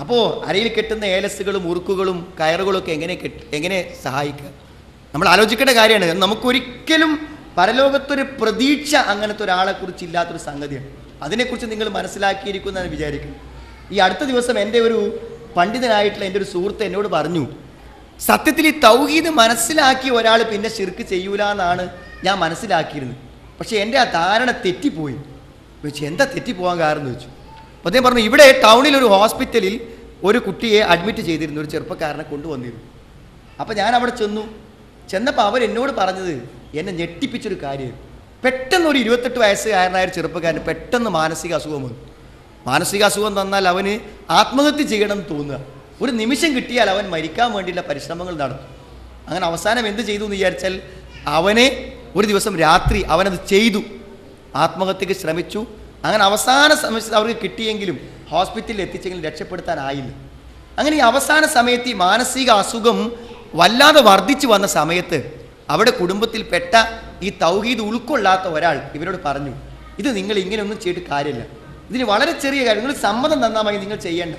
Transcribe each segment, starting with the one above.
അപ്പോൾ അരയിൽ കെട്ടുന്ന ഏലസുകളും ഉറുക്കുകളും കയറുകളൊക്കെ എങ്ങനെ കെട്ട് എങ്ങനെ സഹായിക്കുക? നമ്മൾ ആലോചിക്കേണ്ട കാര്യമാണ്. നമുക്കൊരിക്കലും പരലോകത്തൊരു പ്രതീക്ഷ അങ്ങനത്തെ ഒരാളെക്കുറിച്ച് ഇല്ലാത്തൊരു സംഗതിയാണ്. അതിനെക്കുറിച്ച് നിങ്ങൾ മനസ്സിലാക്കിയിരിക്കുമെന്നാണ് വിചാരിക്കുന്നത് ഈ അടുത്ത ദിവസം എന്റെ ഒരു പണ്ഡിതനായിട്ടുള്ള എന്റെ ഒരു സുഹൃത്ത് എന്നോട് പറഞ്ഞു സത്യത്തിൽ ഈ തൗഹീദ് മനസ്സിലാക്കിയ ഒരാൾ പിന്നെ ശിർക്ക് ചെയ്യൂല എന്നാണ് ഞാൻ മനസ്സിലാക്കിയിരുന്നത്. പക്ഷേ എന്റെ ആ ധാരണ തെറ്റിപ്പോയി. വെച്ചു എന്താ തെറ്റിപ്പോകാൻ കാരണം? ചോദിച്ചു. അപ്പോൾ അദ്ദേഹം പറഞ്ഞു ഇവിടെ ടൗണിൽ ഒരു ഹോസ്പിറ്റലിൽ ഒരു കുട്ടിയെ അഡ്മിറ്റ് ചെയ്തിരുന്നു ഒരു ചെറുപ്പക്കാരനെ കൊണ്ടുവന്നിരുന്നു. അപ്പോൾ ഞാൻ അവിടെ ചെന്നു. ചെന്നപ്പോൾ അവർ എന്നോട് പറഞ്ഞത് എന്നെ ഞെട്ടിപ്പിച്ചൊരു കാര്യം. പെട്ടെന്ന് ഒരു ഇരുപത്തെട്ട് വയസ്സുകാരനായ ഒരു ചെറുപ്പക്കാരന് പെട്ടെന്ന് മാനസിക അസുഖം വന്നു. മാനസിക അസുഖം തന്നാൽ അവന് ആത്മഹത്യ ചെയ്യണം എന്ന് തോന്നുക. ഒരു നിമിഷം കിട്ടിയാൽ അവൻ മരിക്കാൻ വേണ്ടിയുള്ള പരിശ്രമങ്ങൾ നടത്തും. അങ്ങനെ അവസാനം എന്ത് ചെയ്തു എന്ന് വിചാരിച്ചാൽ അവനെ ഒരു ദിവസം രാത്രി അവനത് ചെയ്തു. ആത്മഹത്യക്ക് ശ്രമിച്ചു. അങ്ങനെ അവസാന സമയത്ത് അവർക്ക് കിട്ടിയെങ്കിലും ഹോസ്പിറ്റലിൽ എത്തിച്ചെങ്കിലും രക്ഷപ്പെടുത്താനായില്ല. അങ്ങനെ ഈ അവസാന സമയത്ത് ഈ മാനസിക അസുഖം വല്ലാതെ വർദ്ധിച്ചു വന്ന സമയത്ത് അവിടെ കുടുംബത്തിൽപ്പെട്ട ഈ തൗഹീദ് ഉൾക്കൊള്ളാത്ത ഒരാൾ ഇവരോട് പറഞ്ഞു ഇത് നിങ്ങൾ ഇങ്ങനെയൊന്നും ചെയ്തിട്ട് കാര്യമില്ല. ഇതിന് വളരെ ചെറിയ കാര്യം നിങ്ങൾ സമ്മതം തന്നാൽ മതി നിങ്ങൾ ചെയ്യേണ്ട.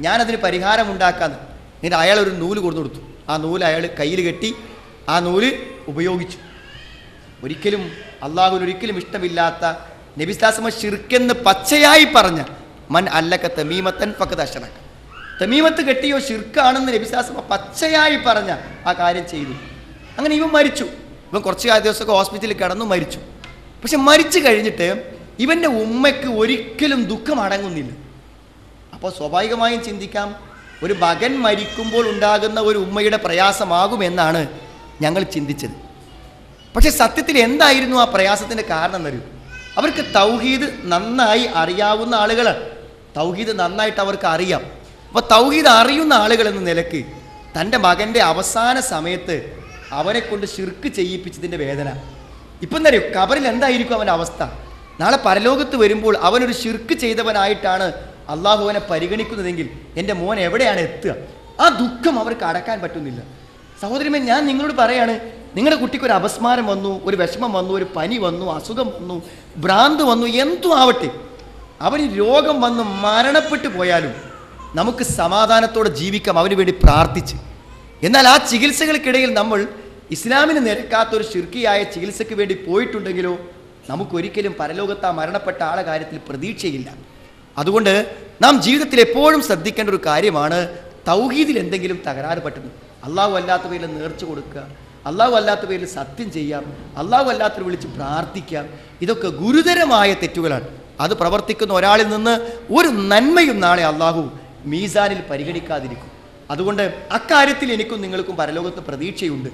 ഞാനതിന് പരിഹാരം ഉണ്ടാക്കാന്ന് എന്നിട്ട് അയാൾ ഒരു നൂൽ കൊടുത്തു കൊടുത്തു. ആ നൂൽ അയാൾ കയ്യിൽ കെട്ടി ആ നൂൽ ഉപയോഗിച്ചു. ഒരിക്കലും അള്ളാഹുവിന് ഒരിക്കലും ഇഷ്ടമില്ലാത്ത നബിസ്ലാസമ ഷിർക്കെന്ന് പച്ചയായി പറഞ്ഞ മൻ അല്ലക്ക തമീമത്തൻ പക്കത് അഷറക്ക തമീമത്ത് കെട്ടിയോ ഷിർക്കാണെന്ന് നബിസ്ലാസമ പച്ചയായി പറഞ്ഞ ആ കാര്യം ചെയ്തു. അങ്ങനെ ഇവൻ മരിച്ചു. ഇവൻ കുറച്ച് ദിവസമൊക്കെ ഹോസ്പിറ്റലിൽ കിടന്നു മരിച്ചു. പക്ഷെ മരിച്ചു കഴിഞ്ഞിട്ട് ഇവന്റെ ഉമ്മയ്ക്ക് ഒരിക്കലും ദുഃഖം അടങ്ങുന്നില്ല. അപ്പോൾ സ്വാഭാവികമായും ചിന്തിക്കാം ഒരു മകൻ മരിക്കുമ്പോൾ ഉണ്ടാകുന്ന ഒരു ഉമ്മയുടെ പ്രയാസമാകുമെന്നാണ് ഞങ്ങൾ ചിന്തിച്ചത്. പക്ഷെ സത്യത്തിൽ എന്തായിരുന്നു ആ പ്രയാസത്തിന്റെ കാരണം എന്നറിയൂ. അവർക്ക് തൗഹീദ് നന്നായി അറിയാവുന്ന ആളുകളാണ്. തൗഹീദ് നന്നായിട്ട് അവർക്ക് അറിയാം. അപ്പോൾ തൗഹീദ് അറിയുന്ന ആളുകൾ എന്ന നിലയ്ക്ക് തന്റെ മകന്റെ അവസാന സമയത്ത് അവനെ കൊണ്ട് ശിർക്ക് ചെയ്യിപ്പിച്ചതിന്റെ വേദന. ഇപ്പം അറിയോ കബറിൽ എന്തായിരിക്കും അവന്റെ അവസ്ഥ? നാളെ പരലോകത്ത് വരുമ്പോൾ അവനൊരു ശിർക്ക് ചെയ്തവനായിട്ടാണ് അള്ളാഹു അവനെ പരിഗണിക്കുന്നതെങ്കിൽ എന്റെ മോൻ എവിടെയാണ് എത്തുക? ആ ദുഃഖം അവർക്ക് അടക്കാൻ പറ്റുന്നില്ല. സഹോദരിമേ ഞാൻ നിങ്ങളോട് പറയാണ് നിങ്ങളുടെ കുട്ടിക്ക് ഒരു അപസ്മാരം വന്നു ഒരു വിഷമം വന്നു ഒരു പനി വന്നു അസുഖം വന്നു ഭ്രാന്ത് വന്നു എന്തും ആവട്ടെ അവന് രോഗം വന്ന് മരണപ്പെട്ടു പോയാലും നമുക്ക് സമാധാനത്തോടെ ജീവിക്കാം അവന് വേണ്ടി പ്രാർത്ഥിച്ച്. എന്നാൽ ആ ചികിത്സകൾക്കിടയിൽ നമ്മൾ ഇസ്ലാമിന് നിരക്കാത്തൊരു ശിർക്കിയായ ചികിത്സയ്ക്ക് വേണ്ടി പോയിട്ടുണ്ടെങ്കിലോ നമുക്കൊരിക്കലും പരലോകത്ത് ആ മരണപ്പെട്ട ആളെ കാര്യത്തിൽ പ്രതീക്ഷയില്ല. അതുകൊണ്ട് നാം ജീവിതത്തിൽ എപ്പോഴും ശ്രദ്ധിക്കേണ്ട ഒരു കാര്യമാണ് തൗഹീദിൽ എന്തെങ്കിലും തകരാറ് പറ്റുന്നു. അള്ളാഹു അല്ലാത്തവയിൽ നേർച്ചു കൊടുക്കുക അള്ളാഹു അല്ലാത്ത പേരിൽ സത്യം ചെയ്യാം അള്ളാഹു അല്ലാത്തവർ വിളിച്ച് പ്രാർത്ഥിക്കാം. ഇതൊക്കെ ഗുരുതരമായ തെറ്റുകളാണ്. അത് പ്രവർത്തിക്കുന്ന ഒരാളിൽ നിന്ന് ഒരു നന്മയും നാളെ അള്ളാഹു മീസാനിൽ പരിഗണിക്കാതിരിക്കും. അതുകൊണ്ട് അക്കാര്യത്തിൽ എനിക്കും നിങ്ങൾക്കും പരലോകത്ത് പ്രതീക്ഷയുണ്ട്.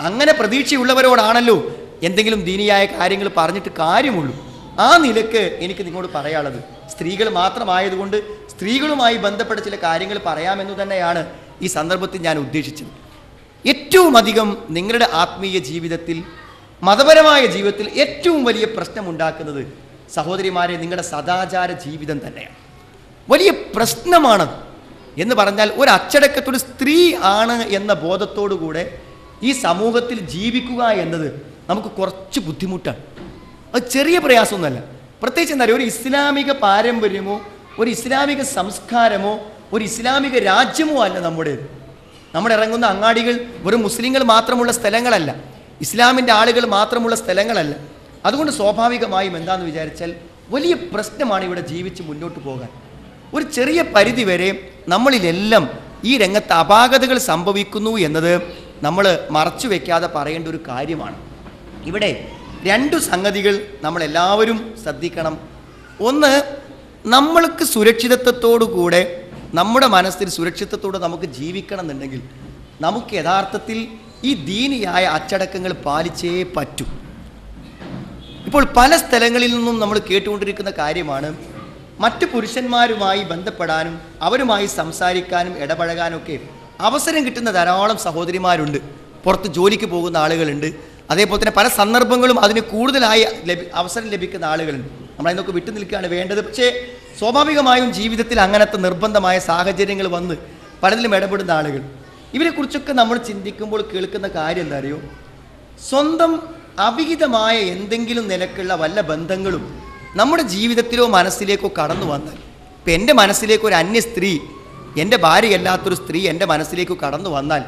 അങ്ങനെ പ്രതീക്ഷയുള്ളവരോടാണല്ലോ എന്തെങ്കിലും ദീനിയായ കാര്യങ്ങൾ പറഞ്ഞിട്ട് കാര്യമുള്ളൂ. ആ നിലയ്ക്ക് എനിക്ക് നിങ്ങളോട് പറയാനുള്ളത്. സ്ത്രീകൾ മാത്രമായതുകൊണ്ട് സ്ത്രീകളുമായി ബന്ധപ്പെട്ട ചില കാര്യങ്ങൾ പറയാമെന്ന് തന്നെയാണ് ഈ സന്ദർഭത്തിൽ ഞാൻ ഉദ്ദേശിച്ചത്. ഏറ്റവും അധികം നിങ്ങളുടെ ആത്മീയ ജീവിതത്തിൽ മതപരമായ ജീവിതത്തിൽ ഏറ്റവും വലിയ പ്രശ്നമുണ്ടാക്കുന്നത് സഹോദരിമാരെ നിങ്ങളുടെ സദാചാര ജീവിതം തന്നെയാണ്. വലിയ പ്രശ്നമാണ് എന്ന് പറഞ്ഞാൽ ഒരു അച്ചടക്കത്തൊരു സ്ത്രീ ആണ് എന്ന ബോധത്തോടുകൂടെ ഈ സമൂഹത്തിൽ ജീവിക്കുക എന്നത് നമുക്ക് കുറച്ച് ബുദ്ധിമുട്ടാണ്. അത് ചെറിയ പ്രയാസമൊന്നുമല്ല. പ്രത്യേകിച്ച് എന്താ ഒരു ഇസ്ലാമിക പാരമ്പര്യമോ ഒരു ഇസ്ലാമിക സംസ്കാരമോ ഒരു ഇസ്ലാമിക രാജ്യമോ അല്ല നമ്മുടേത്. നമ്മുടെ ഇറങ്ങുന്ന അങ്ങാടികൾ വെറും മുസ്ലിങ്ങൾ മാത്രമുള്ള സ്ഥലങ്ങളല്ല. ഇസ്ലാമിന്റെ ആളുകൾ മാത്രമുള്ള സ്ഥലങ്ങളല്ല. അതുകൊണ്ട് സ്വാഭാവികമായും എന്താണെന്ന് വിചാരിച്ചാൽ വലിയ പ്രശ്നമാണ് ഇവിടെ ജീവിച്ച് മുന്നോട്ട് പോകാൻ. ഒരു ചെറിയ പരിധി വരെ നമ്മളിലെല്ലാം ഈ രംഗത്ത് അപാകതകൾ സംഭവിക്കുന്നു എന്നത് നമ്മൾ മറച്ചു വെക്കാതെ പറയേണ്ട ഒരു കാര്യമാണ്. ഇവിടെ രണ്ടു സംഗതികൾ നമ്മളെല്ലാവരും ശ്രദ്ധിക്കണം. ഒന്ന് നമ്മൾക്ക് സുരക്ഷിതത്വത്തോടു കൂടെ നമ്മുടെ മനസ്സിൽ സുരക്ഷിതത്തോടെ നമുക്ക് ജീവിക്കണം എന്നുണ്ടെങ്കിൽ നമുക്ക് യഥാർത്ഥത്തിൽ ഈ ദീനിയായ അച്ചടക്കങ്ങൾ പാലിച്ചേ പറ്റൂ. ഇപ്പോൾ പല സ്ഥലങ്ങളിൽ നിന്നും നമ്മൾ കേട്ടുകൊണ്ടിരിക്കുന്ന കാര്യമാണ് മറ്റു പുരുഷന്മാരുമായി ബന്ധപ്പെടാനും അവരുമായി സംസാരിക്കാനും ഇടപഴകാനൊക്കെ അവസരം കിട്ടുന്ന ധാരാളം സഹോദരിമാരുണ്ട്. പുറത്ത് ജോലിക്ക് പോകുന്ന ആളുകളുണ്ട്. അതേപോലെ തന്നെ പല സന്ദർഭങ്ങളും അതിന് കൂടുതലായി അവസരം ലഭിക്കുന്ന ആളുകളുണ്ട്. നമ്മളതിനൊക്കെ വിട്ടു നിൽക്കുകയാണ് വേണ്ടത്. പക്ഷേ സ്വാഭാവികമായും ജീവിതത്തിൽ അങ്ങനത്തെ നിർബന്ധമായ സാഹചര്യങ്ങൾ വന്ന് പലതിലും ഇടപെടുന്ന ആളുകൾ. ഇവരെക്കുറിച്ചൊക്കെ നമ്മൾ ചിന്തിക്കുമ്പോൾ കേൾക്കുന്ന കാര്യം എന്താ അറിയോ? സ്വന്തം അവിഹിതമായ എന്തെങ്കിലും നിലക്കുള്ള വല്ല ബന്ധങ്ങളും നമ്മുടെ ജീവിതത്തിലോ മനസ്സിലേക്കോ കടന്നു വന്നാൽ ഇപ്പം എന്റെ മനസ്സിലേക്ക് ഒരു അന്യ സ്ത്രീ എന്റെ ഭാര്യയല്ലാത്തൊരു സ്ത്രീ എന്റെ മനസ്സിലേക്ക് കടന്നു വന്നാൽ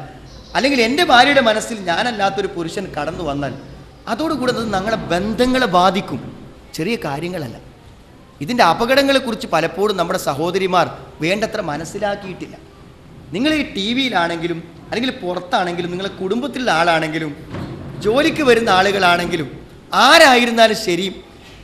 അല്ലെങ്കിൽ എന്റെ ഭാര്യയുടെ മനസ്സിൽ ഞാനല്ലാത്തൊരു പുരുഷൻ കടന്നു വന്നാൽ അതോടുകൂടെ അത് ഞങ്ങളെ ബന്ധങ്ങളെ ബാധിക്കും. ചെറിയ കാര്യങ്ങളല്ല. ഇതിന്റെ അപകടങ്ങളെക്കുറിച്ച് പലപ്പോഴും നമ്മുടെ സഹോദരിമാർ വേണ്ടത്ര മനസ്സിലാക്കിയിട്ടില്ല. നിങ്ങൾ ഈ ടി വിയിലാണെങ്കിലും അല്ലെങ്കിൽ പുറത്താണെങ്കിലും നിങ്ങളെ കുടുംബത്തിലുള്ള ആളാണെങ്കിലും ജോലിക്ക് വരുന്ന ആളുകളാണെങ്കിലും ആരായിരുന്നാലും ശരി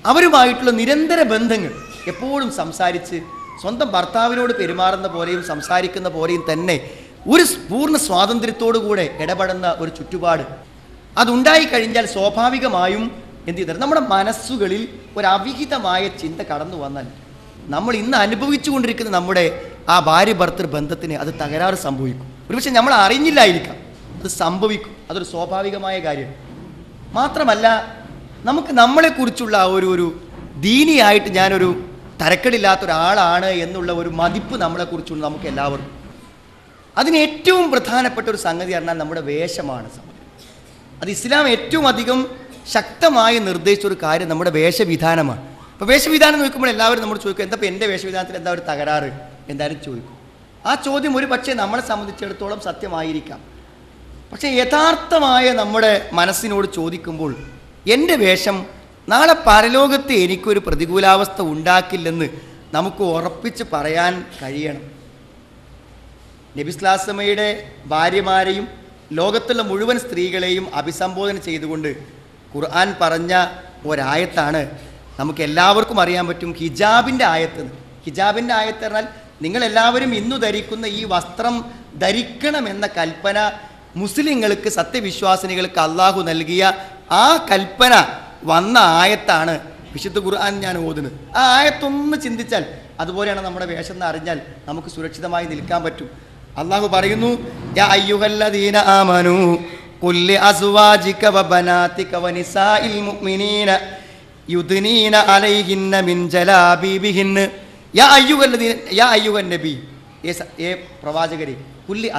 അവരുമായിട്ടുള്ള നിരന്തര ബന്ധങ്ങൾ എപ്പോഴും സംസാരിച്ച് സ്വന്തം ഭർത്താവിനോട് പെരുമാറുന്ന പോലെയും സംസാരിക്കുന്ന പോലെയും തന്നെ ഒരു പൂർണ സ്വാതന്ത്ര്യത്തോടു കൂടെ ഇടപെടുന്ന ഒരു ചുറ്റുപാട്. അതുണ്ടായി കഴിഞ്ഞാൽ സ്വാഭാവികമായും എന്ത് ചെയ്തത് നമ്മുടെ മനസ്സുകളിൽ ഒരു അവിഹിതമായ ചിന്ത കടന്നു വന്നാൽ നമ്മൾ ഇന്ന് അനുഭവിച്ചു കൊണ്ടിരിക്കുന്ന നമ്മുടെ ആ ഭാര്യ ഭർത്തൃ ബന്ധത്തിന് അത് തകരാറ് സംഭവിക്കും. ഒരുപക്ഷെ നമ്മൾ അറിഞ്ഞില്ലായിരിക്കാം. അത് സംഭവിക്കും. അതൊരു സ്വാഭാവികമായ കാര്യമാണ് മാത്രമല്ല നമുക്ക് നമ്മളെക്കുറിച്ചുള്ള ആ ഒരു ഒരു ദീനിയായിട്ട് ഞാനൊരു തരക്കടില്ലാത്ത ഒരാളാണ് എന്നുള്ള ഒരു മതിപ്പ് നമ്മളെക്കുറിച്ചുള്ള നമുക്ക് എല്ലാവർക്കും അതിന് ഏറ്റവും പ്രധാനപ്പെട്ട ഒരു സംഗതി പറഞ്ഞാൽ നമ്മുടെ വേഷമാണ് സംഗതി അത് ഇസ്ലാം ഏറ്റവും അധികം ശക്തമായി നിർദ്ദേശിച്ചൊരു കാര്യം നമ്മുടെ വേഷവിധാനമാണ്. അപ്പോൾ വേഷവിധാനം നോക്കുമ്പോൾ എല്ലാവരും നമ്മൾ ചോദിക്കും എന്താ ഇപ്പം എന്റെ വേഷവിധാനത്തിൽ എന്താ ഒരു തകരാറ്? എന്തായാലും ചോദിക്കും. ആ ചോദ്യം ഒരു പക്ഷേ നമ്മളെ സംബന്ധിച്ചിടത്തോളം സത്യമായിരിക്കാം. പക്ഷേ യഥാർത്ഥമായ നമ്മുടെ മനസ്സിനോട് ചോദിക്കുമ്പോൾ എന്റെ വേഷം നാളെ പരലോകത്ത് എനിക്കൊരു പ്രതികൂലാവസ്ഥ ഉണ്ടാക്കില്ലെന്ന് നമുക്ക് ഉറപ്പിച്ച് പറയാൻ കഴിയണം. നബിസ്ലാസമയുടെ ഭാര്യമാരെയും ലോകത്തുള്ള മുഴുവൻ സ്ത്രീകളെയും അഭിസംബോധന ചെയ്തുകൊണ്ട് ഖുർആൻ പറഞ്ഞ ഒരായത്താണ്. നമുക്ക് എല്ലാവർക്കും അറിയാൻ പറ്റും ഹിജാബിന്റെ ആയത്ത്. ഹിജാബിന്റെ ആയത്ത് പറഞ്ഞാൽ നിങ്ങളെല്ലാവരും ഇന്നു ധരിക്കുന്ന ഈ വസ്ത്രം ധരിക്കണമെന്ന കൽപ്പന മുസ്ലിങ്ങൾക്ക് സത്യവിശ്വാസിനികൾക്ക് അള്ളാഹു നൽകിയ ആ കൽപ്പന വന്ന ആയത്താണ്. വിശുദ്ധ ഖുർആൻ ഞാൻ ഓതുന്നത് ആ ആയത്തൊന്ന് ചിന്തിച്ചാൽ അതുപോലെയാണ് നമ്മുടെ വേഷം എന്ന് അറിഞ്ഞാൽ നമുക്ക് സുരക്ഷിതമായി നിൽക്കാൻ പറ്റും. അള്ളാഹു പറയുന്നു കുല്ലി വബനാതിക വനിസാഇൽ മുഅ്മിനീന യുദ്നീന അലൈഹിന്ന മിൻ യാ യാ പ്രവാചകരെ കുല്ലി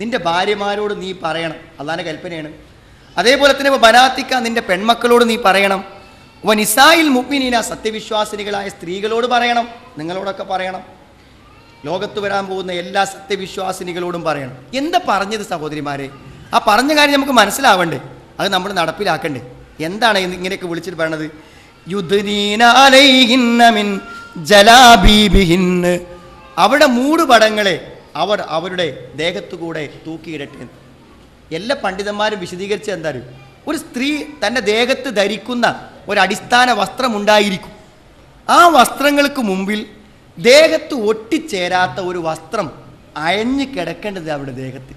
നിന്റെ ഭാര്യമാരോട് നീ പറയണം അതാണ് കൽപ്പനയാണ്. അതേപോലെ തന്നെ ബനാത്തിക്ക നിന്റെ പെൺമക്കളോട് നീ പറയണം. വ നിസായിൽ മുപ്പിനീന സത്യവിശ്വാസിനികളായ സ്ത്രീകളോട് പറയണം നിങ്ങളോടൊക്കെ പറയണം. ലോകത്ത് വരാൻ പോകുന്ന എല്ലാ സത്യവിശ്വാസിനികളോടും പറയണം. എന്താ പറഞ്ഞത് സഹോദരിമാരെ? ആ പറഞ്ഞ കാര്യം നമുക്ക് മനസ്സിലാവണ്ടേ? അത് നമ്മൾ നടപ്പിലാക്കണ്ടേ. എന്താണ് ഇങ്ങനെയൊക്കെ വിളിച്ചിട്ട് പറയണത്? അവിടെ മൂട് അവിടെ അവർ അവരുടെ ദേഹത്തുകൂടെ തൂക്കിയിടട്ടെ. എല്ലാ പണ്ഡിതന്മാരും വിശദീകരിച്ച് എന്താ ഒരു സ്ത്രീ തന്റെ ദേഹത്ത് ധരിക്കുന്ന ഒരടിസ്ഥാന വസ്ത്രമുണ്ടായിരിക്കും. ആ വസ്ത്രങ്ങൾക്ക് മുമ്പിൽ ദേഹത്ത് ഒട്ടിച്ചേരാത്ത ഒരു വസ്ത്രം അയഞ്ഞു കിടക്കേണ്ടത് അവരുടെ ദേഹത്തിൽ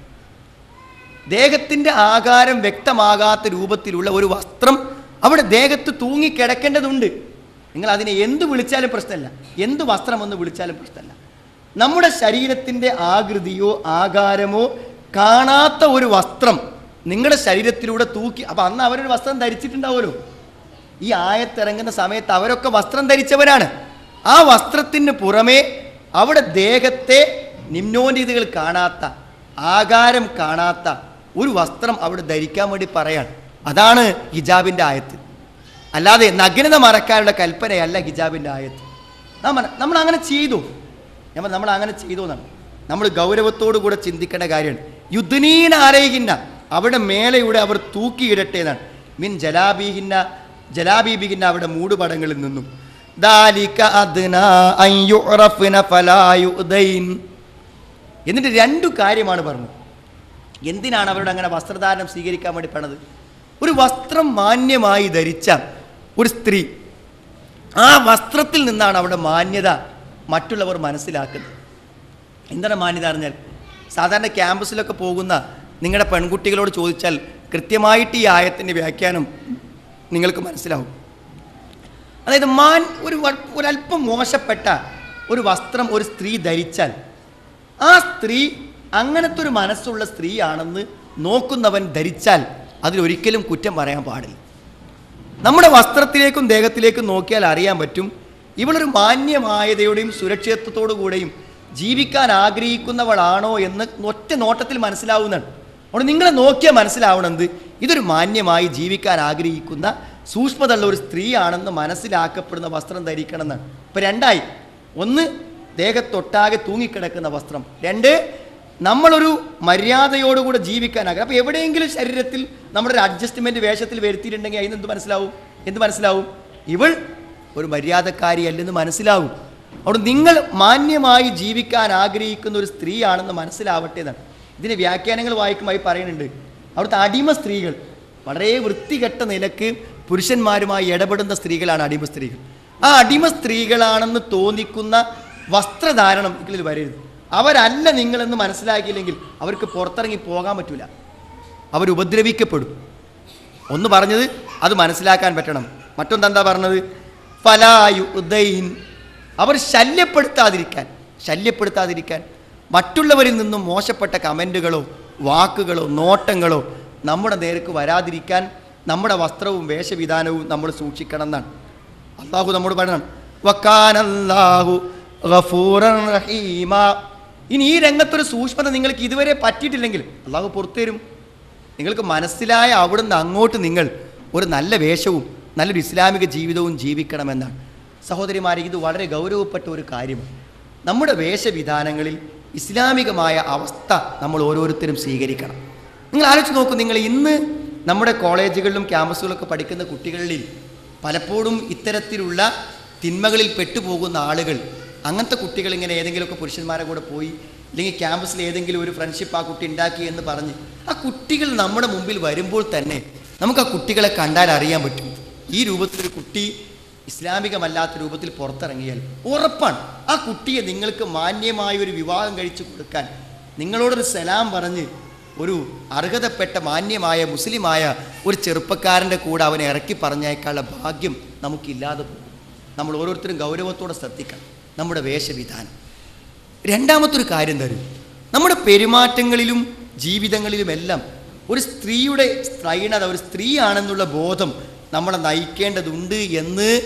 ദേഹത്തിന്റെ ആകാരം വ്യക്തമാകാത്ത രൂപത്തിലുള്ള ഒരു വസ്ത്രം അവിടെ ദേഹത്ത് തൂങ്ങിക്കിടക്കേണ്ടതുണ്ട് നിങ്ങൾ അതിനെ എന്ത് വിളിച്ചാലും പ്രശ്നമല്ല. എന്ത് വസ്ത്രമെന്ന് വിളിച്ചാലും പ്രശ്നമല്ല. നമ്മുടെ ശരീരത്തിന്റെ ആകൃതിയോ ആകാരമോ കാണാത്ത ഒരു വസ്ത്രം നിങ്ങളുടെ ശരീരത്തിലൂടെ തൂക്കി അപ്പം അന്ന് അവരൊരു വസ്ത്രം ധരിച്ചിട്ടുണ്ടാവുമല്ലോ. ഈ ആയത്തിറങ്ങുന്ന സമയത്ത് അവരൊക്കെ വസ്ത്രം ധരിച്ചവരാണ്. ആ വസ്ത്രത്തിന് പുറമേ അവിടെ ദേഹത്തെ നിമ്നോന്നതികൾ കാണാത്ത ആകാരം കാണാത്ത ഒരു വസ്ത്രം അവിടെ ധരിക്കാൻ വേണ്ടി പറയാണ്. അതാണ് ഹിജാബിന്റെ ആയത്ത്. അല്ലാതെ നഗ്നത മറക്കാനുള്ള കൽപ്പനയല്ല ഹിജാബിന്റെ ആയത്ത്. നമ്മൾ നമ്മൾ അങ്ങനെ ചെയ്തു. നമ്മൾ നമ്മൾ അങ്ങനെ ചെയ്തു എന്നാണ്. നമ്മൾ ഗൗരവത്തോടു കൂടെ ചിന്തിക്കേണ്ട കാര്യമാണ്. യുദ്ധനീന ആരയിക്കുന്ന അവിടെ മേലെയുടെ അവർ തൂക്കിയിടട്ടെ എന്നാണ്. മിൻ ജലാബീഹിന്ന ജലാബീബിഹിന്ന അവിടെ മൂടുപടങ്ങളിൽ നിന്നും. എന്നിട്ട് രണ്ടു കാര്യമാണ് പറഞ്ഞത്. എന്തിനാണ് അവരോട് അങ്ങനെ വസ്ത്രധാരണം സ്വീകരിക്കാൻ വേണ്ടി പറഞ്ഞത് ഒരു വസ്ത്രം മാന്യമായി ധരിച്ച ഒരു സ്ത്രീ ആ വസ്ത്രത്തിൽ നിന്നാണ് അവിടെ മാന്യത മറ്റുള്ളവർ മനസ്സിലാക്കുന്നത്. എന്താണ് മാന്യത അറിഞ്ഞാൽ? സാധാരണ ക്യാമ്പസിലൊക്കെ പോകുന്ന നിങ്ങളുടെ പെൺകുട്ടികളോട് ചോദിച്ചാൽ കൃത്യമായിട്ട് ഈ ആയത്തിന്റെ വ്യാഖ്യാനം നിങ്ങൾക്ക് മനസ്സിലാവും. അതായത് മാൻ ഒരു ഒരല്പം മോശപ്പെട്ട ഒരു വസ്ത്രം ഒരു സ്ത്രീ ധരിച്ചാൽ ആ സ്ത്രീ അങ്ങനത്തെ ഒരു മനസ്സുള്ള സ്ത്രീയാണെന്ന് നോക്കുന്നവൻ ധരിച്ചാൽ അതിലൊരിക്കലും കുറ്റം പറയാൻ പാടില്ല. നമ്മുടെ വസ്ത്രത്തിലേക്കും ദേഹത്തിലേക്കും നോക്കിയാൽ അറിയാൻ പറ്റും ഇവളൊരു മാന്യമായതയോടെയും സുരക്ഷിതത്വത്തോടു കൂടെയും ജീവിക്കാൻ ആഗ്രഹിക്കുന്നവളാണോ എന്ന് ഒറ്റ നോട്ടത്തിൽ മനസ്സിലാവുന്നതാണ്. അതുകൊണ്ട് നിങ്ങളെ നോക്കിയാൽ മനസ്സിലാവണത് ഇതൊരു മാന്യമായി ജീവിക്കാൻ ആഗ്രഹിക്കുന്ന സൂക്ഷ്മതയുള്ള ഒരു സ്ത്രീയാണെന്ന് മനസ്സിലാക്കപ്പെടുന്ന വസ്ത്രം ധരിക്കണമെന്നാണ്. ഇപ്പം രണ്ടായി. ഒന്ന് ദേഹത്തൊട്ടാകെ തൂങ്ങിക്കിടക്കുന്ന വസ്ത്രം. രണ്ട് നമ്മളൊരു മര്യാദയോടുകൂടെ ജീവിക്കാനാകും അപ്പോൾ എവിടെയെങ്കിലും ശരീരത്തിൽ നമ്മുടെ ഒരു അഡ്ജസ്റ്റ്മെന്റ് വേഷത്തിൽ വരുത്തിയിട്ടുണ്ടെങ്കിൽ അതിന് എന്ത് മനസ്സിലാവും? എന്ത് മനസ്സിലാവും? ഇവൾ ഒരു മര്യാദക്കാരിയല്ലെന്ന് മനസ്സിലാവും. അവിടെ നിങ്ങൾ മാന്യമായി ജീവിക്കാൻ ആഗ്രഹിക്കുന്ന ഒരു സ്ത്രീയാണെന്ന് മനസ്സിലാവട്ടെ എന്നാണ്. ഇതിന് വ്യാഖ്യാനങ്ങൾ വായിക്കുമായി പറയുന്നുണ്ട്. അവിടുത്തെ അടിമ സ്ത്രീകൾ വളരെ വൃത്തികെട്ട നിലയ്ക്ക് പുരുഷന്മാരുമായി ഇടപെടുന്ന സ്ത്രീകളാണ് അടിമ സ്ത്രീകൾ. ആ അടിമ സ്ത്രീകളാണെന്ന് തോന്നിക്കുന്ന വസ്ത്രധാരണം ഇതിൽ വരരുത്. അവരല്ല നിങ്ങളെന്ന് മനസ്സിലാക്കിയില്ലെങ്കിൽ അവർക്ക് പുറത്തിറങ്ങി പോകാൻ പറ്റൂല. അവർ ഉപദ്രവിക്കപ്പെടും. ഒന്ന് പറഞ്ഞത് അത് മനസ്സിലാക്കാൻ പറ്റണം. മറ്റൊന്നെന്താ പറഞ്ഞത്? ഫലായു ഉദൈൻ അവർ ശല്യപ്പെടുത്താതിരിക്കാൻ ശല്യപ്പെടുത്താതിരിക്കാൻ മറ്റുള്ളവരിൽ നിന്നും മോശപ്പെട്ട കമന്റുകളോ വാക്കുകളോ നോട്ടങ്ങളോ നമ്മുടെ നേർക്ക് വരാതിരിക്കാൻ നമ്മുടെ വസ്ത്രവും വേഷവിധാനവും നമ്മൾ സൂക്ഷിക്കണം എന്നാണ്. അള്ളാഹു നമ്മോട് പറയണം. വക്കാനല്ലാഹു ഗഫൂറൻ റഹീമ. ഇനി ഈ രംഗത്തൊരു സൂക്ഷ്മത നിങ്ങൾക്ക് ഇതുവരെ പറ്റിയിട്ടില്ലെങ്കിൽ അള്ളാഹു പുറത്തുതരും. നിങ്ങൾക്ക് മനസ്സിലായ അവിടുന്ന് അങ്ങോട്ട് നിങ്ങൾ ഒരു നല്ല വേഷവും നല്ലൊരു ഇസ്ലാമിക ജീവിതവും ജീവിക്കണമെന്നാണ്. സഹോദരിമാരെ ഇത് വളരെ ഗൗരവപ്പെട്ട ഒരു കാര്യമാണ്. നമ്മുടെ വേഷവിധാനങ്ങളിൽ ഇസ്ലാമികമായ അവസ്ഥ നമ്മൾ ഓരോരുത്തരും സ്വീകരിക്കണം. നിങ്ങൾ ആലോചിച്ച് നോക്കൂ നിങ്ങൾ ഇന്ന് നമ്മുടെ കോളേജുകളിലും ക്യാമ്പസുകളിലൊക്കെ പഠിക്കുന്ന കുട്ടികളിൽ പലപ്പോഴും ഇത്തരത്തിലുള്ള തിന്മകളിൽ പെട്ടുപോകുന്ന ആളുകൾ അങ്ങനത്തെ കുട്ടികൾ ഇങ്ങനെ ഏതെങ്കിലുമൊക്കെ പുരുഷന്മാരെ കൂടെ പോയി അല്ലെങ്കിൽ ക്യാമ്പസിൽ ഏതെങ്കിലും ഒരു ഫ്രണ്ട്ഷിപ്പ് ആ കുട്ടി ഉണ്ടാക്കി എന്ന് പറഞ്ഞ് ആ കുട്ടികൾ നമ്മുടെ മുമ്പിൽ വരുമ്പോൾ തന്നെ നമുക്ക് ആ കുട്ടികളെ കണ്ടാൽ അറിയാൻ പറ്റും. ഈ രൂപത്തിലൊരു കുട്ടി ഇസ്ലാമികമല്ലാത്ത രൂപത്തിൽ പുറത്തിറങ്ങിയാൽ ഉറപ്പാണ്. ആ കുട്ടിയെ നിങ്ങൾക്ക് മാന്യമായ ഒരു വിവാഹം കഴിച്ചു കൊടുക്കാൻ നിങ്ങളോടൊരു സലാം പറഞ്ഞ് ഒരു അർഹതപ്പെട്ട മാന്യമായ മുസ്ലിമായ ഒരു ചെറുപ്പക്കാരന്റെ കൂടെ അവനെ ഇറക്കി പറഞ്ഞേക്കാനുള്ള ഭാഗ്യം നമുക്കില്ലാതെ പോകും. നമ്മൾ ഓരോരുത്തരും ഗൗരവത്തോടെ ശ്രദ്ധിക്കണം. നമ്മുടെ വേഷവിധാനം. രണ്ടാമത്തൊരു കാര്യം തരും നമ്മുടെ പെരുമാറ്റങ്ങളിലും ജീവിതങ്ങളിലുമെല്ലാം ഒരു സ്ത്രീയുടെ സ്ത്രൈണത ഒരു സ്ത്രീയാണെന്നുള്ള ബോധം നമ്മളെ നയിക്കേണ്ടതുണ്ട് എന്ന്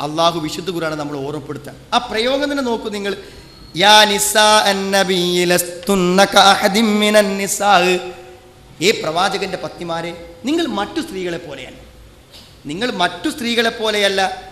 അള്ളാഹു വിശുദ്ധ കുറാണ് നമ്മൾ ഓർമ്മപ്പെടുത്തുക ആ പ്രയോഗം തന്നെ നോക്കൂ നിങ്ങൾ. യാ നിസാ ഏ പ്രവാചകന്റെ പത്നിമാരെ നിങ്ങൾ മറ്റു സ്ത്രീകളെ പോലെയല്ല. നിങ്ങൾ മറ്റു സ്ത്രീകളെ പോലെയല്ല.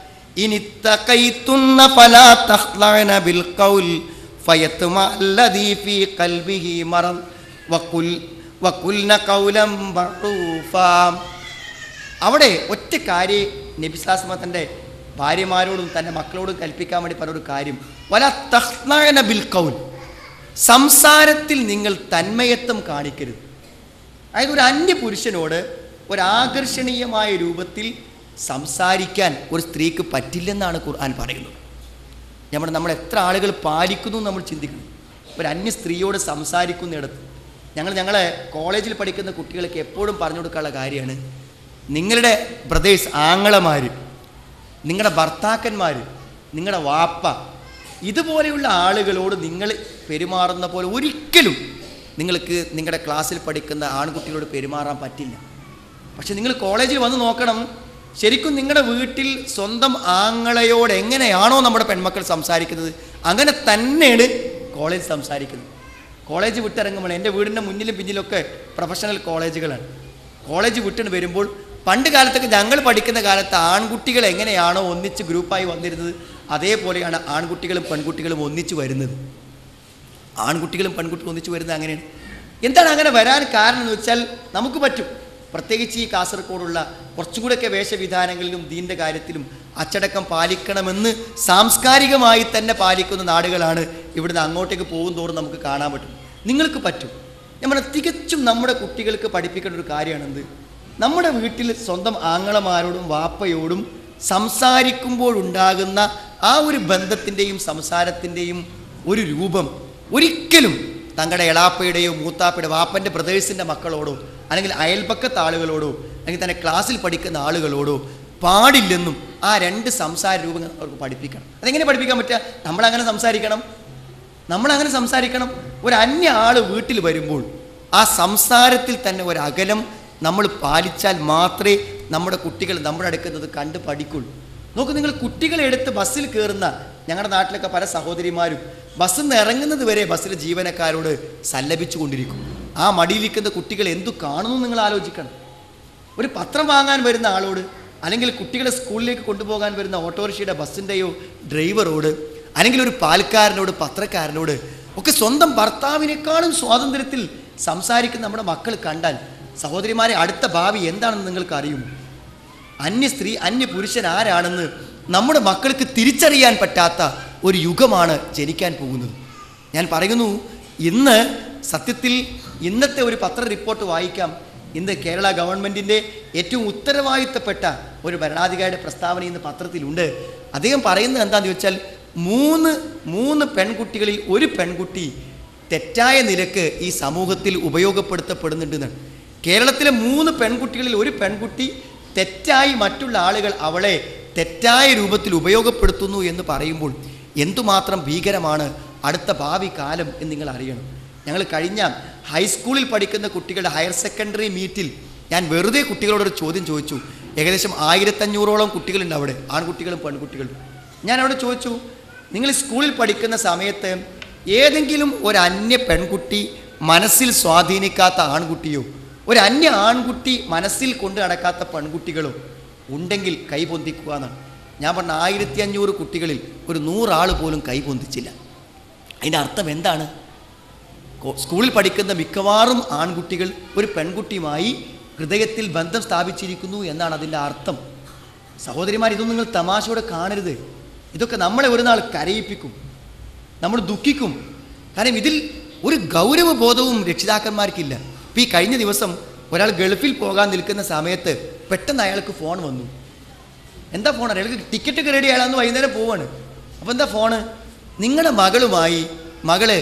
അവിടെ ഒറ്റ കാര്യ നബിസാസ്മ തന്റെ ഭാര്യമാരോടും തന്റെ മക്കളോടും കൽപ്പിക്കാൻ വേണ്ടി പറഞ്ഞ ഒരു കാര്യം. വല തഹ്നായന ബിൽ കൗൽ സംസാരത്തിൽ നിങ്ങൾ തന്മയത്വം കാണിക്കരുത്. അതായത് ഒരു അന്യ പുരുഷനോട് ഒരാകർഷണീയമായ രൂപത്തിൽ സംസാരിക്കാൻ ഒരു സ്ത്രീക്ക് പറ്റില്ലെന്നാണ് ഖുർആൻ പറയുന്നത്. നമ്മൾ നമ്മൾ എത്ര ആളുകൾ പാലിക്കുന്നു നമ്മൾ ചിന്തിക്കണം ഒരു അന്യ സ്ത്രീയോട് സംസാരിക്കുന്നിടത്ത് ഞങ്ങൾ ഞങ്ങളെ കോളേജിൽ പഠിക്കുന്ന കുട്ടികൾക്ക് എപ്പോഴും പറഞ്ഞു കൊടുക്കാനുള്ള കാര്യമാണ് നിങ്ങളുടെ ബ്രദേഴ്സ് ആങ്ങളമാർ നിങ്ങളുടെ ഭർത്താക്കന്മാർ നിങ്ങളുടെ വാപ്പ ഇതുപോലെയുള്ള ആളുകളോട് നിങ്ങൾ പെരുമാറുന്ന പോലെ ഒരിക്കലും നിങ്ങൾക്ക് നിങ്ങളുടെ ക്ലാസ്സിൽ പഠിക്കുന്ന ആൺകുട്ടികളോട് പെരുമാറാൻ പറ്റില്ല. പക്ഷെ നിങ്ങൾ കോളേജിൽ വന്ന് നോക്കണം. ശരിക്കും നിങ്ങളുടെ വീട്ടിൽ സ്വന്തം ആങ്ങളയോട് എങ്ങനെയാണോ നമ്മുടെ പെൺമക്കൾ സംസാരിക്കുന്നത് അങ്ങനെ തന്നെയാണ് കോളേജ് സംസാരിക്കുന്നത്. കോളേജ് വിട്ടിറങ്ങുമ്പോൾ എന്റെ വീടിന്റെ മുന്നിലും പിന്നിലൊക്കെ പ്രൊഫഷണൽ കോളേജുകളാണ് കോളേജ് വിട്ടിന് വരുമ്പോൾ പണ്ട് കാലത്തൊക്കെ ഞങ്ങൾ പഠിക്കുന്ന കാലത്ത് ആൺകുട്ടികൾ എങ്ങനെയാണോ ഒന്നിച്ച് ഗ്രൂപ്പായി വന്നിരുന്നത് അതേപോലെയാണ് ആൺകുട്ടികളും പെൺകുട്ടികളും ഒന്നിച്ച് വരുന്നത്. ആൺകുട്ടികളും പെൺകുട്ടികളും ഒന്നിച്ച് വരുന്നത് അങ്ങനെയാണ്. എന്താണ് അങ്ങനെ വരാൻ കാരണം എന്ന് വെച്ചാൽ നമുക്ക് പറ്റും. പ്രത്യേകിച്ച് ഈ കാസർഗോഡുള്ള കുറച്ചുകൂടെയൊക്കെ വേഷവിധാനങ്ങളിലും ദീന്റെ കാര്യത്തിലും അച്ചടക്കം പാലിക്കണമെന്ന് സാംസ്കാരികമായി തന്നെ പാലിക്കുന്ന നാടുകളാണ് ഇവിടുന്ന് അങ്ങോട്ടേക്ക് പോകും തോറും നമുക്ക് കാണാൻ പറ്റും. നിങ്ങൾക്ക് പറ്റും. ഞാൻ പറഞ്ഞാൽ തികച്ചും നമ്മുടെ കുട്ടികൾക്ക് പഠിപ്പിക്കേണ്ട ഒരു കാര്യമാണെന്ത്? നമ്മുടെ വീട്ടിൽ സ്വന്തം ആങ്ങളമാരോടും വാപ്പയോടും സംസാരിക്കുമ്പോഴുണ്ടാകുന്ന ആ ഒരു ബന്ധത്തിന്റെയും സംസാരത്തിന്റെയും ഒരു രൂപം ഒരിക്കലും തങ്ങളുടെ എളാപ്പയുടെയോ മൂത്താപ്പയുടെ വാപ്പന്റെ ബ്രദേഴ്സിന്റെ മക്കളോടോ അല്ലെങ്കിൽ അയൽപക്കത്തെ ആളുകളോടോ അല്ലെങ്കിൽ തന്നെ ക്ലാസ്സിൽ പഠിക്കുന്ന ആളുകളോടോ പാടില്ലെന്നും ആ രണ്ട് സംസാര രൂപങ്ങൾ അവർക്ക് പഠിപ്പിക്കണം. അതെങ്ങനെ പഠിപ്പിക്കാൻ പറ്റുക? നമ്മളങ്ങനെ സംസാരിക്കണം. നമ്മളങ്ങനെ സംസാരിക്കണം. ഒരു അന്യ ആൾ വീട്ടിൽ വരുമ്പോൾ ആ സംസാരത്തിൽ തന്നെ ഒരു അകലം നമ്മൾ പാലിച്ചാൽ മാത്രമേ നമ്മുടെ കുട്ടികൾ നമ്മുടെ അടുക്കുന്നത് കണ്ട് പഠിക്കുള്ളൂ. നോക്കൂ നിങ്ങൾ കുട്ടികളെ എടുത്ത് ബസ്സിൽ കയറുന്ന ഞങ്ങളുടെ നാട്ടിലൊക്കെ പല സഹോദരിമാരും ബസ്സിൽ നിന്ന് ഇറങ്ങുന്നത് വരെ ബസ്സിലെ ജീവനക്കാരോട് സല്ലപിച്ചു കൊണ്ടിരിക്കും. ആ മടിയിലിരിക്കുന്ന കുട്ടികൾ എന്തു കാണുന്നു നിങ്ങൾ ആലോചിക്കണം. ഒരു പത്രം വാങ്ങാൻ വരുന്ന ആളോട് അല്ലെങ്കിൽ കുട്ടികളെ സ്കൂളിലേക്ക് കൊണ്ടുപോകാൻ വരുന്ന ഓട്ടോറിക്ഷയുടെ ബസ്സിന്റെയോ ഡ്രൈവറോട് അല്ലെങ്കിൽ ഒരു പാൽക്കാരനോട് പത്രക്കാരനോട് ഒക്കെ സ്വന്തം ഭർത്താവിനേക്കാളും സ്വാതന്ത്ര്യത്തിൽ സംസാരിക്കുന്ന നമ്മുടെ മക്കൾ കണ്ടാൽ സഹോദരിമാരെ അടുത്ത ഭാവി എന്താണെന്ന് നിങ്ങൾക്ക് അറിയുമോ അന്യ സ്ത്രീ അന്യ പുരുഷൻ ആരാണെന്ന് നമ്മുടെ മക്കൾക്ക് തിരിച്ചറിയാൻ പറ്റാത്ത ഒരു യുഗമാണ് ജനിക്കാൻ പോകുന്നത്. ഞാൻ പറയുന്നു ഇന്ന് സത്യത്തിൽ ഇന്നത്തെ ഒരു പത്ര റിപ്പോർട്ട് വായിക്കാം. ഇന്ന് കേരള ഗവൺമെന്റിന്റെ ഏറ്റവും ഉത്തരവാദിത്തപ്പെട്ട ഒരു ഭരണാധികാരിയുടെ പ്രസ്താവന ഇന്ന് പത്രത്തിലുണ്ട്. അദ്ദേഹം പറയുന്നത് എന്താണെന്ന് ചോദിച്ചാൽ മൂന്ന് മൂന്ന് പെൺകുട്ടികളിൽ ഒരു പെൺകുട്ടി തെറ്റായ നിരക്ക് ഈ സമൂഹത്തിൽ ഉപയോഗപ്പെടുത്തപ്പെടുന്നുണ്ടെന്നാണ്. കേരളത്തിലെ മൂന്ന് പെൺകുട്ടികളിൽ ഒരു പെൺകുട്ടി തെറ്റായി മറ്റുള്ള ആളുകൾ അവളെ തെറ്റായ രൂപത്തിൽ ഉപയോഗപ്പെടുത്തുന്നു എന്ന് പറയുമ്പോൾ എന്തുമാത്രം ഭീകരമാണ് അടുത്ത ഭാവി കാലം എന്ന് നിങ്ങൾ അറിയണം. ഞങ്ങൾ കഴിഞ്ഞ ഹൈസ്കൂളിൽ പഠിക്കുന്ന കുട്ടികളുടെ ഹയർ സെക്കൻഡറി മീറ്റിൽ ഞാൻ വെറുതെ കുട്ടികളോടൊരു ചോദ്യം ചോദിച്ചു. ഏകദേശം ആയിരത്തഞ്ഞൂറോളം കുട്ടികളുണ്ട് അവിടെ. ആൺകുട്ടികളും പെൺകുട്ടികളും. ഞാൻ അവിടെ ചോദിച്ചു നിങ്ങൾ സ്കൂളിൽ പഠിക്കുന്ന സമയത്ത് ഏതെങ്കിലും ഒരു അന്യ പെൺകുട്ടി മനസ്സിൽ സ്വാധീനിക്കാത്ത ആൺകുട്ടിയോ ഒരു അന്യ ആൺകുട്ടി മനസ്സിൽ കൊണ്ട് നടക്കാത്ത പെൺകുട്ടികളും ഉണ്ടെങ്കിൽ കൈപൊന്തിക്കുക എന്നാണ്. ഞാൻ പറഞ്ഞ ആയിരത്തി അഞ്ഞൂറ് കുട്ടികളിൽ ഒരു നൂറാൾ പോലും കൈപൊന്തിച്ചില്ല അതിന്റെ അർത്ഥം എന്താണ്? സ്കൂളിൽ പഠിക്കുന്ന മിക്കവാറും ആൺകുട്ടികൾ ഒരു പെൺകുട്ടിയുമായി ഹൃദയത്തിൽ ബന്ധം സ്ഥാപിച്ചിരിക്കുന്നു എന്നാണ് അതിന്റെ അർത്ഥം. സഹോദരിമാർ ഇതൊന്നും നിങ്ങൾ തമാശയോടെ കാണരുത്. ഇതൊക്കെ നമ്മളെ ഒരു നാൾ കരയിപ്പിക്കും. നമ്മൾ ദുഃഖിക്കും. കാരണം ഇതിൽ ഒരു ഗൗരവബോധവും രക്ഷിതാക്കന്മാർക്കില്ല. ഇപ്പം ഈ കഴിഞ്ഞ ദിവസം ഒരാൾ ഗൾഫിൽ പോകാൻ നിൽക്കുന്ന സമയത്ത് പെട്ടെന്ന് അയാൾക്ക് ഫോൺ വന്നു. എന്താ ഫോൺ? അയാൾക്ക് ടിക്കറ്റ് റെഡി ആയാലന്ന് വൈകുന്നേരം പോവാണ്. അപ്പോൾ എന്താ ഫോണ്? നിങ്ങളുടെ മകളുമായി മകളെ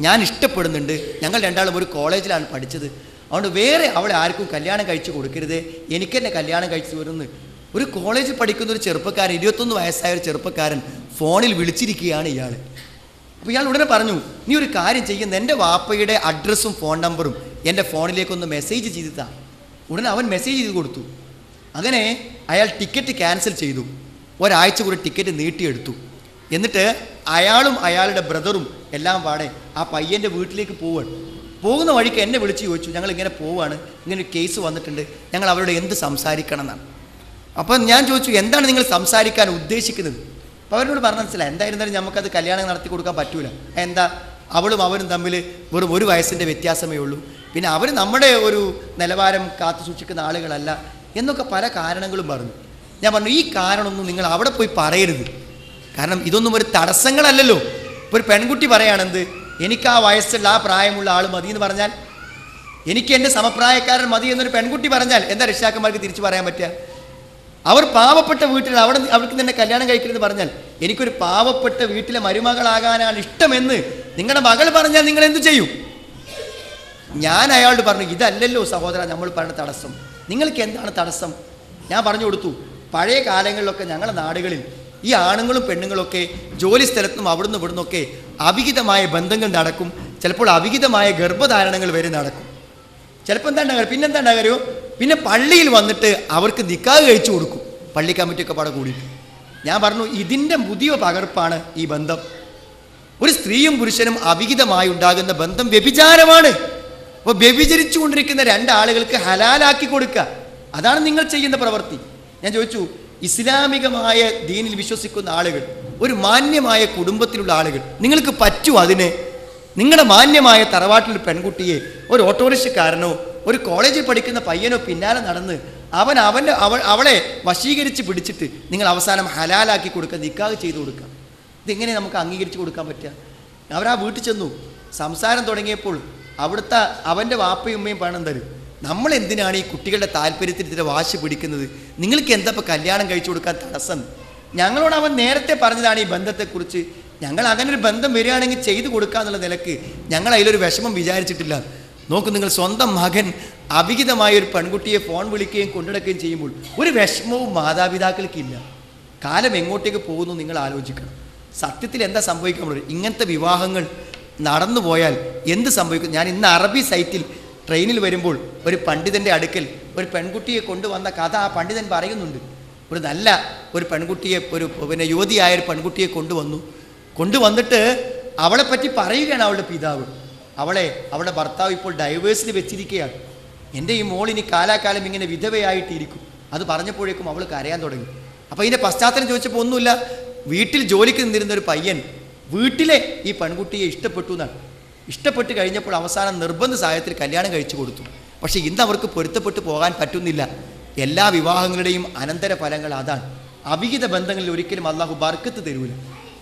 ഞാൻ ഇഷ്ടപ്പെടുന്നുണ്ട്. ഞങ്ങൾ രണ്ടാളും ഒരു കോളേജിലാണ് പഠിച്ചത്. അതുകൊണ്ട് വേറെ അവളെ ആർക്കും കല്യാണം കഴിച്ചു കൊടുക്കരുത്. എനിക്ക് തന്നെ കല്യാണം കഴിച്ചു വരുന്നു ഒരു കോളേജിൽ പഠിക്കുന്ന ഒരു ചെറുപ്പക്കാരൻ ഇരുപത്തൊന്ന് വയസ്സായ ഒരു ചെറുപ്പക്കാരൻ ഫോണിൽ വിളിച്ചിരിക്കുകയാണ് ഇയാൾ അപ്പോൾ ഇയാൾ ഉടനെ പറഞ്ഞു നീ ഒരു കാര്യം ചെയ്യുന്ന എന്റെ വാപ്പയുടെ അഡ്രസ്സും ഫോൺ നമ്പറും എന്റെ ഫോണിലേക്കൊന്ന് മെസ്സേജ് ചെയ്തിട്ടാ ഉടനെ അവൻ മെസ്സേജ് ചെയ്ത് കൊടുത്തു. അങ്ങനെ അയാൾ ടിക്കറ്റ് ക്യാൻസൽ ചെയ്തു. ഒരാഴ്ച കൂടി ടിക്കറ്റ് നീട്ടിയെടുത്തു. എന്നിട്ട് അയാളും അയാളുടെ ബ്രദറും എല്ലാം പാടെ ആ പയ്യന്റെ വീട്ടിലേക്ക് പോവാണ് പോകുന്ന വഴിക്ക് എന്നെ വിളിച്ച് ചോദിച്ചു ഞങ്ങൾ ഇങ്ങനെ പോവാണ് ഇങ്ങനെ ഒരു കേസ് വന്നിട്ടുണ്ട്. ഞങ്ങൾ അവരോട് എന്ത് സംസാരിക്കണം എന്നാണ് അപ്പം ഞാൻ ചോദിച്ചു എന്താണ് നിങ്ങൾ സംസാരിക്കാൻ ഉദ്ദേശിക്കുന്നത്? അപ്പോൾ അവരോട് പറഞ്ഞ മനസ്സിലായി. എന്തായിരുന്നാലും നമുക്കത് കല്യാണം നടത്തി കൊടുക്കാൻ പറ്റൂല. എന്താ? അവളും അവനും തമ്മിൽ വെറും ഒരു വയസ്സിന്റെ വ്യത്യാസമേ ഉള്ളൂ. പിന്നെ അവർ നമ്മുടെ ഒരു നിലവാരം കാത്തു സൂക്ഷിക്കുന്ന ആളുകളല്ല എന്നൊക്കെ പല കാരണങ്ങളും പറഞ്ഞു. ഞാൻ പറഞ്ഞു ഈ കാരണമൊന്നും നിങ്ങൾ അവിടെ പോയി പറയരുത്. കാരണം ഇതൊന്നും ഒരു തടസ്സങ്ങളല്ലല്ലോ. ഇപ്പോൾ ഒരു പെൺകുട്ടി പറയുകയാണെന്ത് എനിക്ക് ആ വയസ്സുള്ള ആ പ്രായമുള്ള ആൾ മതി എന്ന് പറഞ്ഞാൽ എനിക്ക് എന്റെ സമപ്രായക്കാരൻ മതി എന്നൊരു പെൺകുട്ടി പറഞ്ഞാൽ എന്താ രക്ഷിതാക്കന്മാർക്ക് തിരിച്ചു പറയാൻ പറ്റുക? അവർ പാവപ്പെട്ട വീട്ടിൽ അവിടെ അവർക്ക് തന്നെ കല്യാണം കഴിക്കരുത് പറഞ്ഞാൽ എനിക്കൊരു പാവപ്പെട്ട വീട്ടിലെ മരുമകളാകാനാണ് ഇഷ്ടമെന്ന് നിങ്ങളുടെ മകൾ പറഞ്ഞാൽ നിങ്ങൾ എന്തു ചെയ്യും? ഞാൻ അയാളോട് പറഞ്ഞു ഇതല്ലല്ലോ സഹോദര നമ്മൾ പറഞ്ഞ തടസ്സം. നിങ്ങൾക്ക് എന്താണ് തടസ്സം? ഞാൻ പറഞ്ഞു കൊടുത്തു പഴയ കാലങ്ങളിലൊക്കെ ഞങ്ങളുടെ നാടുകളിൽ ഈ ആണുങ്ങളും പെണ്ണുങ്ങളൊക്കെ ജോലി സ്ഥലത്തും അവിടുന്ന് ഇവിടുന്നൊക്കെ അവിഹിതമായ ബന്ധങ്ങൾ നടക്കും. ചിലപ്പോൾ അവിഹിതമായ ഗർഭധാരണങ്ങൾ വരെ നടക്കും. ചിലപ്പോൾ എന്താ ഉണ്ടാകുക പിന്നെന്താ ഉണ്ടാകുക പിന്നെ പള്ളിയിൽ വന്നിട്ട് അവർക്ക് നിക്കാഹ് കഴിച്ചു കൊടുക്കും. പള്ളി കമ്മിറ്റിയൊക്കെ പാടെ കൂടി ഞാൻ പറഞ്ഞു ഇതിന്റെ പുതിയ പകർപ്പാണ് ഈ ബന്ധം. ഒരു സ്ത്രീയും പുരുഷനും അവിഹിതമായി ഉണ്ടാകുന്ന ബന്ധം വ്യഭിചാരമാണ്. അപ്പോൾ വ്യഭിചരിച്ചു കൊണ്ടിരിക്കുന്ന രണ്ടാളുകൾക്ക് ഹലാലാക്കി കൊടുക്കുക അതാണ് നിങ്ങൾ ചെയ്യുന്ന പ്രവൃത്തി. ഞാൻ ചോദിച്ചു ഇസ്ലാമികമായ ദീനിൽ വിശ്വസിക്കുന്ന ആളുകൾ ഒരു മാന്യമായ കുടുംബത്തിലുള്ള ആളുകൾ നിങ്ങൾക്ക് പറ്റുമോ അതിന്? നിങ്ങളുടെ മാന്യമായ തറവാട്ടിൽ പെൺകുട്ടിയെ ഒരു ഓട്ടോറിക്ഷക്കാരനോ ഒരു കോളേജിൽ പഠിക്കുന്ന പയ്യനോ പിന്നാലെ നടന്ന് അവൻ അവന്റെ അവൾ അവളെ വശീകരിച്ച് പിടിച്ചിട്ട് നിങ്ങൾ അവസാനം ഹലാലാക്കി കൊടുക്കുക നിക്കാഹ് ചെയ്തു കൊടുക്കുക ഇതെങ്ങനെ നമുക്ക് അംഗീകരിച്ച് കൊടുക്കാൻ പറ്റുക? അവരാ വീട്ടിൽ ചെന്നു സംസാരം തുടങ്ങിയപ്പോൾ അവിടുത്തെ അവന്റെ വാപ്പയും ഉമ്മയും പണം തരും നമ്മൾ എന്തിനാണ് ഈ കുട്ടികളുടെ താല്പര്യത്തിൽ ഇതിന്റെ വാശി പിടിക്കുന്നത്? നിങ്ങൾക്ക് എന്താ കല്യാണം കഴിച്ചു കൊടുക്കാൻ തടസ്സം? ഞങ്ങളോട് അവൻ നേരത്തെ പറഞ്ഞതാണ് ഈ ബന്ധത്തെക്കുറിച്ച്. ഞങ്ങൾ അങ്ങനെ ഒരു ബന്ധം വരികയാണെങ്കിൽ ചെയ്തു കൊടുക്കാന്നുള്ള നിലയ്ക്ക് ഞങ്ങൾ അതിലൊരു വിഷമം വിചാരിച്ചിട്ടില്ല. നോക്കൂ നിങ്ങൾ സ്വന്തം മകൻ അവിഹിതമായ ഒരു പെൺകുട്ടിയെ ഫോൺ വിളിക്കുകയും കൊണ്ടുനടക്കുകയും ചെയ്യുമ്പോൾ ഒരു വിഷമവും മാതാപിതാക്കൾക്കില്ല കാലം എങ്ങോട്ടേക്ക് പോകുന്നു നിങ്ങൾ ആലോചിക്കണം. സത്യത്തിൽ എന്താ സംഭവിക്കാൻ ഇങ്ങനത്തെ വിവാഹങ്ങൾ നടന്നു പോയാൽ എന്ത് സംഭവിക്കും? ഞാൻ ഇന്ന് അറബി സൈറ്റിൽ ട്രെയിനിൽ വരുമ്പോൾ ഒരു പണ്ഡിതന്റെ അടുക്കൽ ഒരു പെൺകുട്ടിയെ കൊണ്ടുവന്ന കഥ ആ പണ്ഡിതൻ പറയുന്നുണ്ട്. ഒരു നല്ല ഒരു പെൺകുട്ടിയെ ഒരു പിന്നെ യുവതിയായ ഒരു പെൺകുട്ടിയെ കൊണ്ടുവന്നു. കൊണ്ടുവന്നിട്ട് അവളെ പറ്റി പറയുകയാണ് അവളുടെ പിതാവ്. അവളെ അവളുടെ ഭർത്താവ് ഇപ്പോൾ ഡൈവേഴ്സിൽ വെച്ചിരിക്കുകയാണ്. എന്റെ ഈ മോൾ ഇനി കാലാകാലം ഇങ്ങനെ വിധവയായിട്ടിരിക്കും. അത് പറഞ്ഞപ്പോഴേക്കും അവൾ കരയാൻ തുടങ്ങി. അപ്പോൾ ഇതിന്റെ പശ്ചാത്തലം ചോദിച്ചപ്പോൾ ഒന്നുമില്ല. വീട്ടിൽ ജോലിക്ക് നിന്നിരുന്ന ഒരു പയ്യൻ വീട്ടിലെ ഈ പെൺകുട്ടിയെ ഇഷ്ടപ്പെട്ടു എന്നാണ്. ഇഷ്ടപ്പെട്ട് കഴിഞ്ഞപ്പോൾ അവസാനം നിർബന്ധ സഹായത്തിൽ കല്യാണം കഴിച്ചു കൊടുത്തു. പക്ഷേ ഇന്ന് അവർക്ക് പൊരുത്തപ്പെട്ട് പോകാൻ പറ്റുന്നില്ല. എല്ലാ വിവാഹങ്ങളുടെയും അനന്തര ഫലങ്ങൾ അതാണ്. അവിഹിത ബന്ധങ്ങളിൽ ഒരിക്കലും അള്ളാഹു ബർക്കത്ത് തരൂല.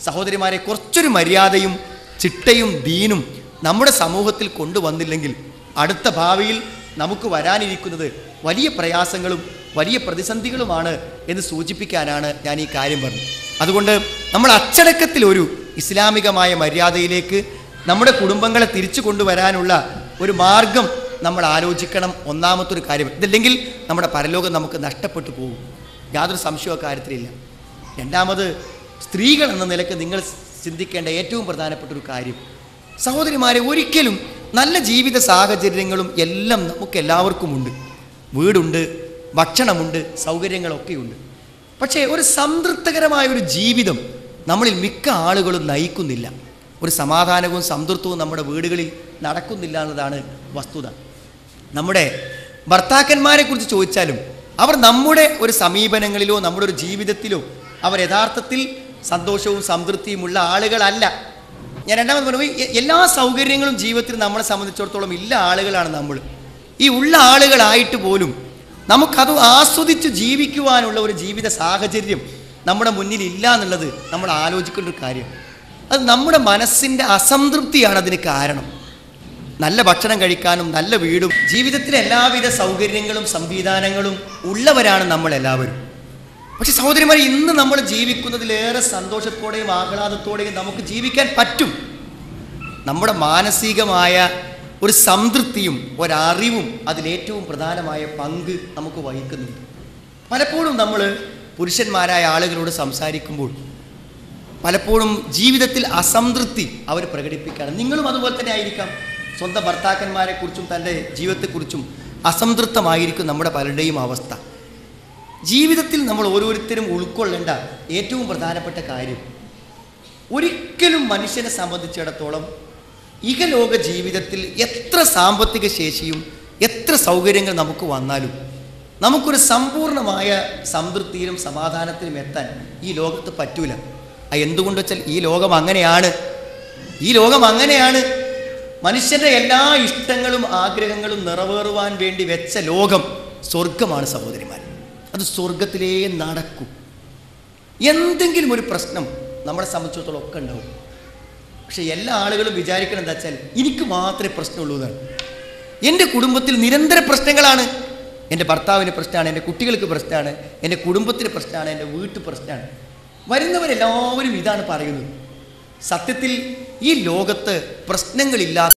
സഹോദരിമാരെ കുറച്ചൊരു മര്യാദയും ചിട്ടയും ദീനും നമ്മുടെ സമൂഹത്തിൽ കൊണ്ടുവന്നില്ലെങ്കിൽ അടുത്ത ഭാവിയിൽ നമുക്ക് വരാനിരിക്കുന്നത് വലിയ പ്രയാസങ്ങളും വലിയ പ്രതിസന്ധികളുമാണ് എന്ന് സൂചിപ്പിക്കാനാണ് ഞാൻ ഈ കാര്യം പറഞ്ഞത്. അതുകൊണ്ട് നമ്മൾ അച്ചടക്കത്തിൽ ഒരു ഇസ്ലാമികമായ മര്യാദയിലേക്ക് നമ്മുടെ കുടുംബങ്ങളെ തിരിച്ചു കൊണ്ടുവരാനുള്ള ഒരു മാർഗം നമ്മൾ ആലോചിക്കണം. ഒന്നാമത്തെ ഒരു കാര്യം ഇതല്ലെങ്കിൽ നമ്മുടെ പരലോകം നമുക്ക് നഷ്ടപ്പെട്ടു പോകും. യാതൊരു സംശയവും കാര്യത്തിലില്ല. രണ്ടാമത് സ്ത്രീകൾ എന്ന നിലയ്ക്ക് നിങ്ങൾ ചിന്തിക്കേണ്ട ഏറ്റവും പ്രധാനപ്പെട്ട ഒരു കാര്യം സഹോദരിമാരെ ഒരിക്കലും നല്ല ജീവിത സാഹചര്യങ്ങളും എല്ലാം നമുക്ക് എല്ലാവർക്കുമുണ്ട് വീടുണ്ട് ഭക്ഷണമുണ്ട് സൗകര്യങ്ങളൊക്കെയുണ്ട്. പക്ഷേ ഒരു സംതൃപ്തകരമായ ഒരു ജീവിതം നമ്മളിൽ മിക്ക ആളുകളും നയിക്കുന്നില്ല. ഒരു സമാധാനവും സംതൃപ്തവും നമ്മുടെ വീടുകളിൽ നടക്കുന്നില്ല എന്നതാണ് വസ്തുത. നമ്മുടെ ഭർത്താക്കന്മാരെ കുറിച്ച് ചോദിച്ചാലും അവർ നമ്മുടെ ഒരു സമീപനങ്ങളിലോ നമ്മുടെ ഒരു ജീവിതത്തിലോ അവർ യഥാർത്ഥത്തിൽ സന്തോഷവും സംതൃപ്തിയുമുള്ള ആളുകളല്ല. ഞാൻ രണ്ടാമത് പറഞ്ഞു എല്ലാ സൗകര്യങ്ങളും ജീവിതത്തിൽ നമ്മളെ സംബന്ധിച്ചിടത്തോളം ഇല്ല ആളുകളാണ് നമ്മൾ. ഈ ഉള്ള ആളുകളായിട്ട് പോലും നമുക്കത് ആസ്വദിച്ച് ജീവിക്കുവാനുള്ള ഒരു ജീവിത സാഹചര്യം നമ്മുടെ മുന്നിൽ ഇല്ല എന്നുള്ളത് നമ്മൾ ആലോചിക്കേണ്ട ഒരു കാര്യം. അത് നമ്മുടെ മനസ്സിന്റെ അസംതൃപ്തിയാണ് അതിന് കാരണം. നല്ല ഭക്ഷണം കഴിക്കാനും നല്ല വീടും ജീവിതത്തിലെ എല്ലാവിധ സൗകര്യങ്ങളും സംവിധാനങ്ങളും ഉള്ളവരാണ് നമ്മൾ എല്ലാവരും പക്ഷെ സഹോദരിമാർ ഇന്ന് നമ്മൾ ജീവിക്കുന്നതിലേറെ സന്തോഷത്തോടെയും ആഹ്ലാദത്തോടെയും നമുക്ക് ജീവിക്കാൻ പറ്റും. നമ്മുടെ മാനസികമായ ഒരു സംതൃപ്തിയും ഒരറിവും അതിലേറ്റവും പ്രധാനമായ പങ്ക് നമുക്ക് വഹിക്കുന്നുണ്ട്. പലപ്പോഴും നമ്മൾ പുരുഷന്മാരായ ആളുകളോട് സംസാരിക്കുമ്പോൾ പലപ്പോഴും ജീവിതത്തിൽ അസംതൃപ്തി അവർ പ്രകടിപ്പിക്കുകയാണ് നിങ്ങളും അതുപോലെ തന്നെ ആയിരിക്കാം. സ്വന്തം ഭർത്താക്കന്മാരെക്കുറിച്ചും തന്റെ ജീവിതത്തെക്കുറിച്ചും അസംതൃപ്തമായിരിക്കും നമ്മുടെ പലരുടെയും അവസ്ഥ. ജീവിതത്തിൽ നമ്മൾ ഓരോരുത്തരും ഉൾക്കൊള്ളേണ്ട ഏറ്റവും പ്രധാനപ്പെട്ട കാര്യം ഒരിക്കലും മനുഷ്യനെ സംബന്ധിച്ചിടത്തോളം ഇഹലോക ജീവിതത്തിൽ എത്ര സാമ്പത്തിക ശേഷിയും എത്ര സൗകര്യങ്ങൾ നമുക്ക് വന്നാലും നമുക്കൊരു സമ്പൂർണമായ സംതൃപ്തിയിലും സമാധാനത്തിലും എത്താൻ ഈ ലോകത്ത് പറ്റൂല. എന്തുകൊണ്ട് വെച്ചാൽ ഈ ലോകം അങ്ങനെയാണ്. ഈ ലോകം അങ്ങനെയാണ്. മനുഷ്യന്റെ എല്ലാ ഇഷ്ടങ്ങളും ആഗ്രഹങ്ങളും നിറവേറുവാൻ വേണ്ടി വെച്ച ലോകം സ്വർഗമാണ് സഹോദരിമാർ. അത് സ്വർഗത്തിലേ നടക്കും. എന്തെങ്കിലും ഒരു പ്രശ്നം നമ്മളെ സംബന്ധിച്ചിടത്തോളം ഒക്കെ ഉണ്ടാവും. പക്ഷെ എല്ലാ ആളുകളും വിചാരിക്കണം എന്താ വെച്ചാൽ എനിക്ക് മാത്രമേ പ്രശ്നമുള്ളൂ എന്നാണ്. എന്റെ കുടുംബത്തിൽ നിരന്തര പ്രശ്നങ്ങളാണ്. എന്റെ ഭർത്താവിന് പ്രശ്നമാണ് എന്റെ കുട്ടികൾക്ക് പ്രശ്നമാണ് എന്റെ കുടുംബത്തിന് പ്രശ്നമാണ് എന്റെ വീട്ടു പ്രശ്നമാണ്. വരുന്നവരെല്ലാവരും ഇതാണ് പറയുന്നത്. സത്യത്തിൽ ഈ ലോകത്ത് പ്രശ്നങ്ങളില്ലാത്ത